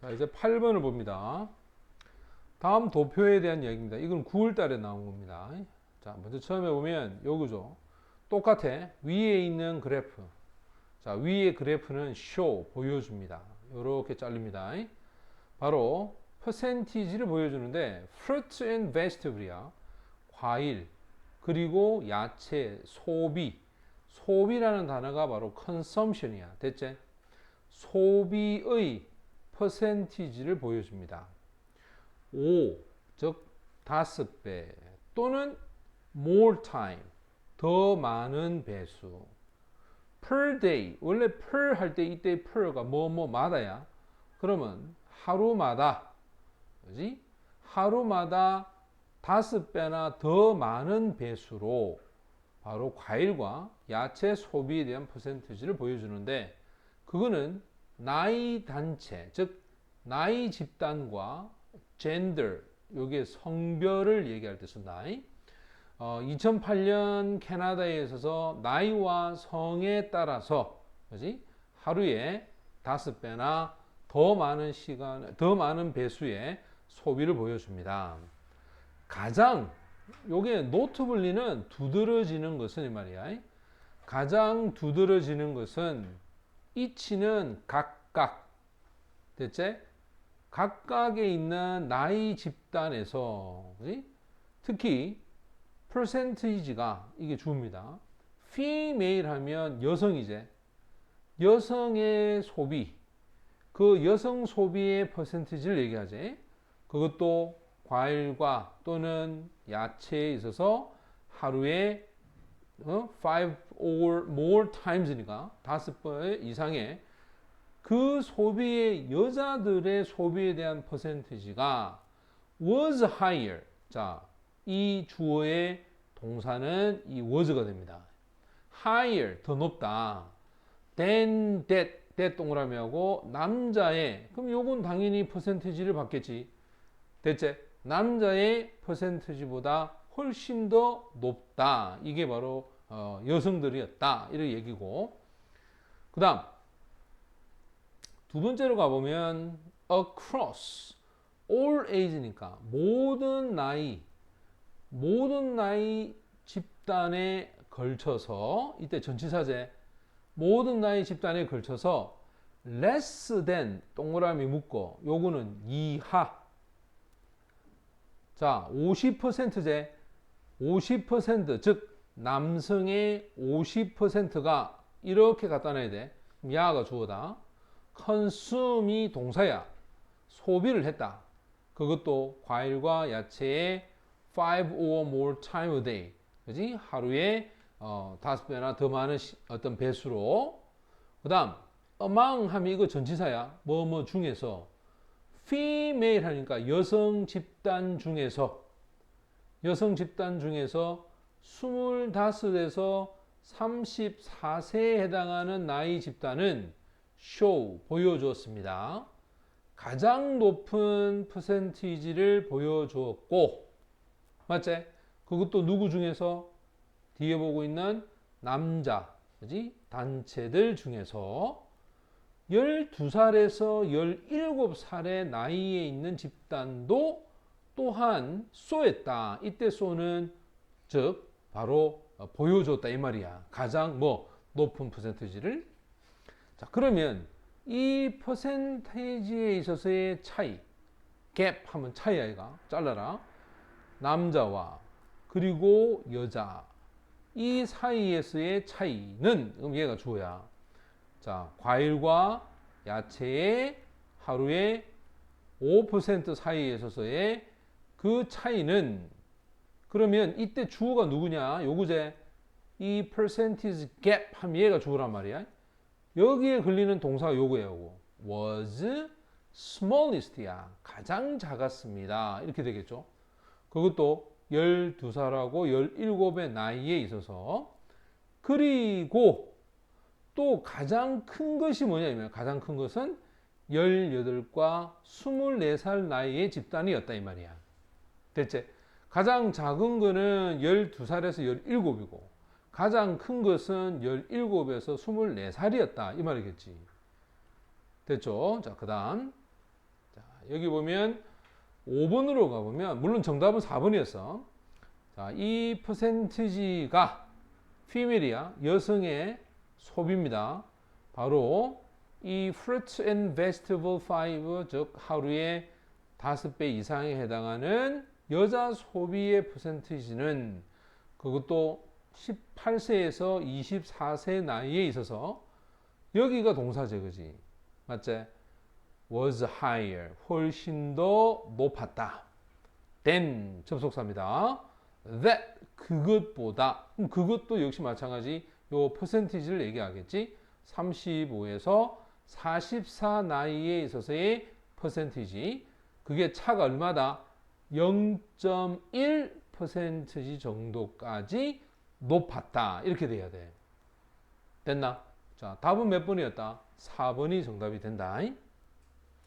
자, 이제 8번을 봅니다. 다음 도표에 대한 이야기입니다. 이건 9월 달에 나온 겁니다. 자, 먼저 처음에 보면 요거죠. 똑같아. 위에 있는 그래프. 자, 위에 그래프는 show, 보여줍니다. 요렇게 잘립니다. 바로 퍼센티지를 보여주는데 fruit and vegetable이야. 과일, 그리고 야채, 소비. 소비라는 단어가 바로 consumption이야. 됐지? 소비의 퍼센티지를 보여줍니다. 5, 즉 다섯 배 또는 more time, 더 많은 배수. per day, 원래 per 할 때 이때 per가 뭐뭐마다야. 그러면 하루마다, 그지? 하루마다 다섯 배나 더 많은 배수로 바로 과일과 야채 소비에 대한 퍼센티지를 보여주는데 그거는 나이 단체, 즉 나이 집단과 gender, 요게 성별을 얘기할 때 쓴다. 어, 2008년 캐나다에 있어서 나이와 성에 따라서 그지 하루에 다섯 배나 더 많은 시간, 더 많은 배수의 소비를 보여줍니다. 가장 요게 노트블리는 두드러지는 것은 이 말이야. 가장 두드러지는 것은 이치는 각각 됐지? 각각에 있는 나이 집단에서 그치? 특히 퍼센티지가 이게 주입니다. female 하면 여성이제 여성의 소비 그 여성 소비의 퍼센티지를 얘기하지. 그것도 과일과 또는 야채에 있어서 하루에 어? 5 or more times니까 다섯 번 이상의 그 소비의 여자들의 소비에 대한 퍼센티지가 was higher. 자, 이 주어의 동사는 이 was가 됩니다. higher 더 높다. than that that 동그라미하고 남자의 그럼 요건 당연히 퍼센티지를 받겠지. 됐지? 남자의 퍼센티지보다 훨씬 더 높다. 이게 바로 어, 여성들이었다. 이런 얘기고. 그 다음, 두 번째로 가보면 across all age니까 모든 나이 모든 나이 집단에 걸쳐서 이때 전치사제 모든 나이 집단에 걸쳐서 less than 동그라미 묶고 요거는 이하 자 50%제 50%즉 남성의 50%가 이렇게 갖다 놔야 돼 야가 주어다 consume이 동사야. 소비를 했다. 그것도 과일과 야채에 5 or more time a day. 그지? 하루에 어, 다섯 배나 더 많은 시, 어떤 배수로. 그 다음, among 하면 이거 전치사야. 뭐, 뭐 중에서. female 하니까 여성 집단 중에서. 여성 집단 중에서 25에서 34세에 해당하는 나이 집단은 show 보여주었습니다. 가장 높은 퍼센티지를 보여주었고 맞지? 그것도 누구 중에서 뒤에 보고 있는 남자 그지? 단체들 중에서 12살에서 17살의 나이에 있는 집단도 또한 쏘했다. 이때 쏘는 즉 바로 보여줬다 이 말이야. 가장 뭐 높은 퍼센티지를 자, 그러면 이 퍼센테이지에 있어서의 차이, 갭 하면 차이 아이가 잘라라. 남자와 그리고 여자 이 사이에서의 차이는 그럼 얘가 주어야. 자, 과일과 야채의 하루에 5% 사이에 있어서의 그 차이는 그러면 이때 주어가 누구냐? 요구제 이 percentage gap 하면 얘가 주어란 말이야. 여기에 걸리는 동사가 요거예요. was smallest야. 가장 작았습니다. 이렇게 되겠죠. 그것도 12살하고 17의 나이에 있어서 그리고 또 가장 큰 것이 뭐냐면 가장 큰 것은 18과 24살 나이의 집단이었다 이 말이야. 됐지? 가장 작은 거는 12살에서 17이고 가장 큰 것은 17에서 24살이었다. 이 말이겠지. 됐죠? 자, 그 다음. 여기 보면 5번으로 가보면 물론 정답은 4번이었어. 자, 이 퍼센티지가 피밀이야 여성의 소비입니다. 바로 이 fruits and vegetable five 즉 하루에 다섯 배 이상에 해당하는 여자 소비의 퍼센티지는 그것도 18세에서 24세 나이에 있어서 여기가 동사제 그지. 맞지? was higher. 훨씬 더 높았다. Than 접속사입니다. That. 그것보다. 그것도 역시 마찬가지. 요 퍼센티지를 얘기하겠지? 35에서 44 나이에 있어서의 퍼센티지. 그게 차가 얼마다 0.1% 정도까지 높았다 이렇게 돼야 돼 됐나? 자 답은 몇 번이었다? 4번이 정답이 된다